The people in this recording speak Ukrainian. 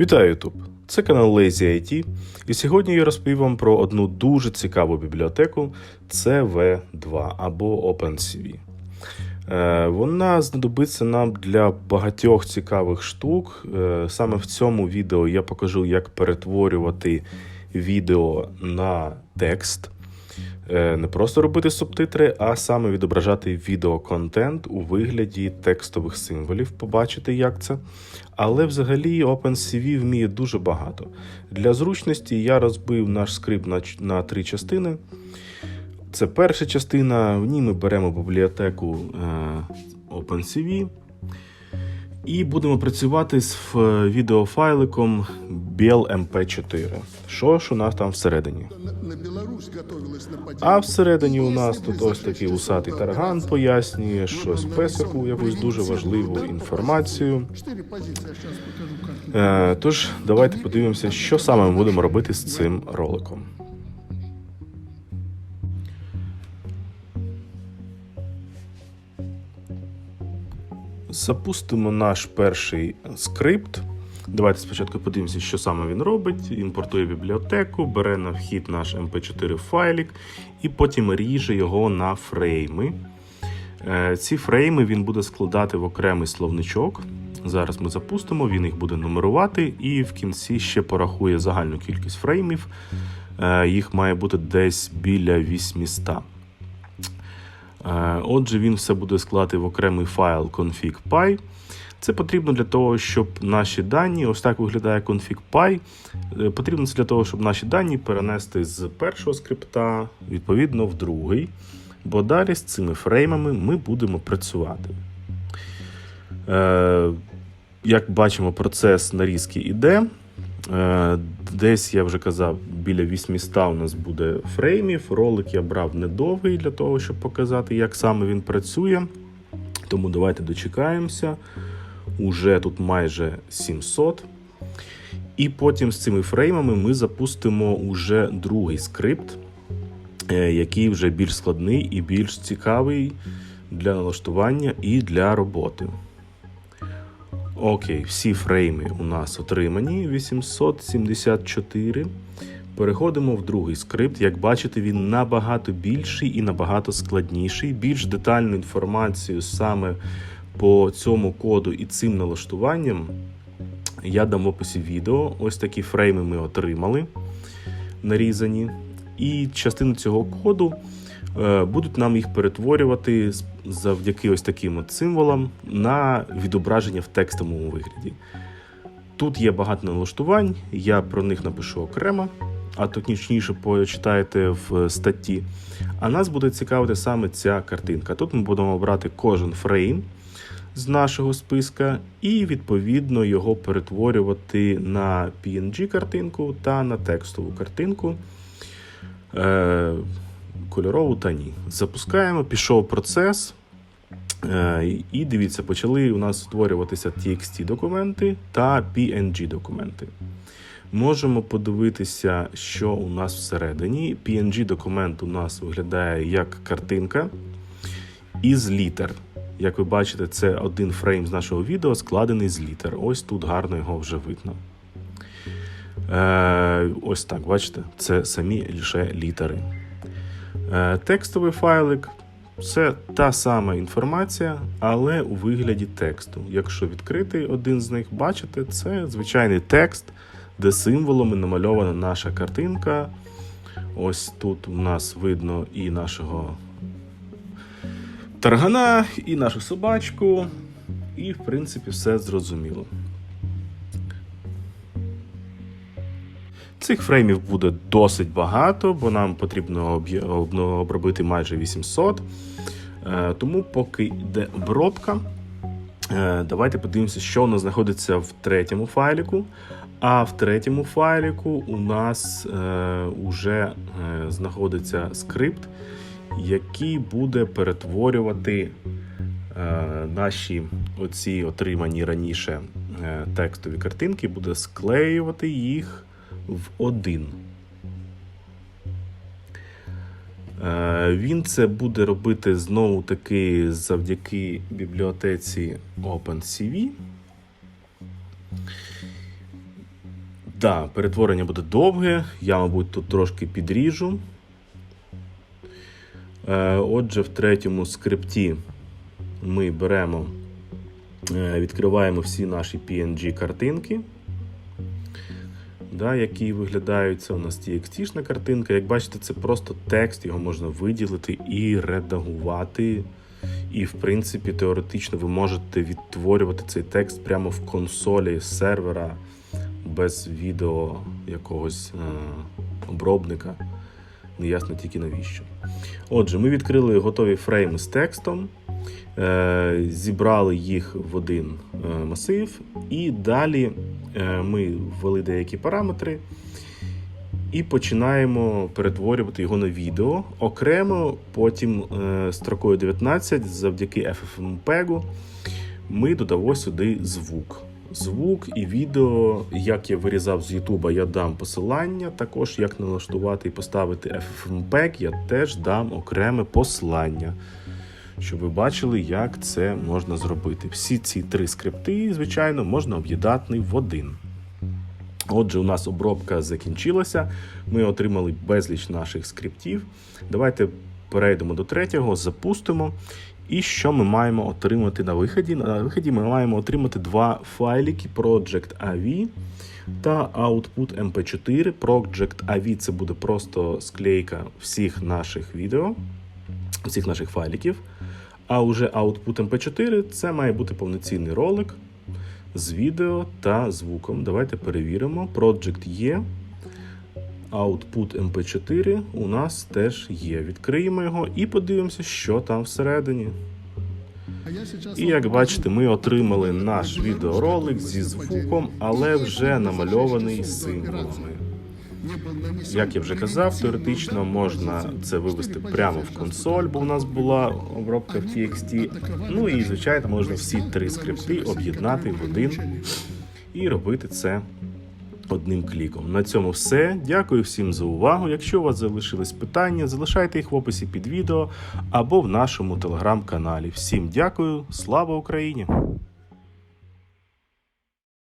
Вітаю YouTube! Це канал Lazy IT, і сьогодні я розповім вам про одну дуже цікаву бібліотеку CV2 або OpenCV. Е, Вона знадобиться нам для багатьох цікавих штук. Е, Саме в цьому відео я покажу, як перетворювати відео на текст. Е, Не просто робити субтитри, а саме відображати відеоконтент у вигляді текстових символів, побачити, як це. Але взагалі OpenCV вміє дуже багато. Для зручності я розбив наш скрипт на, на три частини. Це перша частина. В ній ми беремо бібліотеку е, OpenCV і будемо працювати з ф- відеофайликом BLMP4. Що ж у нас там всередині? А всередині у нас тут ось такий усатий тарган пояснює щось песику, якусь дуже важливу інформацію. Е, Тож, давайте подивимося, що саме ми будемо робити з цим роликом. Запустимо наш перший скрипт. Давайте спочатку подивимося, що саме він робить. Імпортує бібліотеку, бере на вхід наш MP4 файлік і потім ріже його на фрейми. Е, Ці фрейми він буде складати в окремий словничок. Зараз ми запустимо, він їх буде нумерувати, і в кінці ще порахує загальну кількість фреймів. Е, Їх має бути десь біля 800. Е, Отже, він все буде складати в окремий файл config.py. Це потрібно для того, щоб наші дані, ось так виглядає config.py. Е, Потрібно це для того, щоб наші дані перенести з першого скрипта відповідно в другий. Бо далі з цими фреймами ми будемо працювати. Е, як бачимо, процес нарізки іде. Е, Десь я вже казав, біля 800 у нас буде фреймів. Ролик я брав недовгий для того, щоб показати, як саме він працює. Тому давайте дочекаємося. Уже тут майже 700. І потім з цими фреймами ми запустимо уже другий скрипт, е, який вже більш складний і більш цікавий для налаштування і для роботи. Окей, всі фрейми у нас отримані 874. Переходимо в другий скрипт. Як бачите, він набагато більший і набагато складніший. Більш детальну інформацію саме по цьому коду і цим налаштуванням я дам в описі відео. Ось такі фрейми ми отримали нарізані. І частину цього коду будуть нам їх перетворювати завдяки ось таким от символам на відображення в текстовому вигляді. Тут є багато налаштувань, я про них напишу окремо, а точніше почитаєте в статті. А нас буде цікавити саме ця картинка. Тут ми будемо брати кожен фрейм з нашого списка і відповідно його перетворювати на PNG-картинку та на текстову картинку. Кольорову та ні. Запускаємо, пішов процес. Е, І дивіться, почали у нас створюватися TXT документи та PNG документи. Можемо подивитися, що у нас всередині. PNG документ у нас виглядає як картинка із літер. Як ви бачите, це один фрейм з нашого відео складений з літер. Ось тут гарно його вже видно. Е, ось так, бачите, це самі лише літери. Е, текстовий файлик це та сама інформація, але у вигляді тексту. Якщо відкрити один з них, бачите, це звичайний текст, де символами намальована наша картинка. Ось тут у нас видно і нашого таргана, і нашу собачку, і, в принципі, все зрозуміло. Цих фреймів буде досить багато, бо нам потрібно обробити майже 800. Е, Тому, поки йде обробка, е, давайте подивимося, що у нас знаходиться в третьому файліку. А в третьому файліку у нас е, уже е, знаходиться скрипт, який буде перетворювати наші оці отримані раніше текстові картинки, буде склеювати їх в один. Е, Він це буде робити знову таки завдяки бібліотеці OpenCV. Да, перетворення буде довге. Я, мабуть, тут трошки підріжу. Е, Отже, в третьому скрипті ми беремо, е, відкриваємо всі наші PNG-картинки, да, які виглядають. Це у нас TXT-шна картинка. Як бачите, це просто текст, його можна виділити і редагувати. І, в принципі, теоретично ви можете відтворювати цей текст прямо в консолі сервера без відео якогось е, обробника. Неясно тільки навіщо. Отже, ми відкрили готові фрейми з текстом, зібрали їх в один е, масив, і далі е, ми ввели деякі параметри і починаємо перетворювати його на відео. Окремо, потім е, строкою 19 завдяки FFmpeg ми додамо сюди звук. Звук і відео, як я вирізав з Ютуба, я дам посилання. Також як налаштувати і поставити FFmpeg, я теж дам окреме послання, щоб ви бачили, як це можна зробити. Всі ці три скрипти, звичайно, можна об'єднати в один. Отже, у нас обробка закінчилася. Ми отримали безліч наших скриптів. Давайте перейдемо до третього, запустимо. І що ми маємо отримати на виході? На виході ми маємо отримати два файлики Project AV та Output MP4. Project AV це буде просто склейка всіх наших відео, всіх наших файликів. А уже Output MP4 це має бути повноцінний ролик з відео та звуком. Давайте перевіримо. Project є. Output MP4 у нас теж є. Відкриємо його і подивимося, що там всередині. І як бачите, ми отримали наш відеоролик зі звуком, але вже намальований символами. Як я вже казав, превентивный теоретично удар по можна позиции. це вивести Четыре прямо в позиции консоль, бо у нас була обробка в Они TXT. атаковали Ну і наши звичайно можна войска всі три Беларуси скрипти России, об'єднати которые в были один учения. і робити це одним кліком. На цьому все. Дякую всім за увагу. Якщо у вас залишились питання, залишайте їх в описі під відео або в нашому телеграм-каналі. Всім дякую, слава Україні!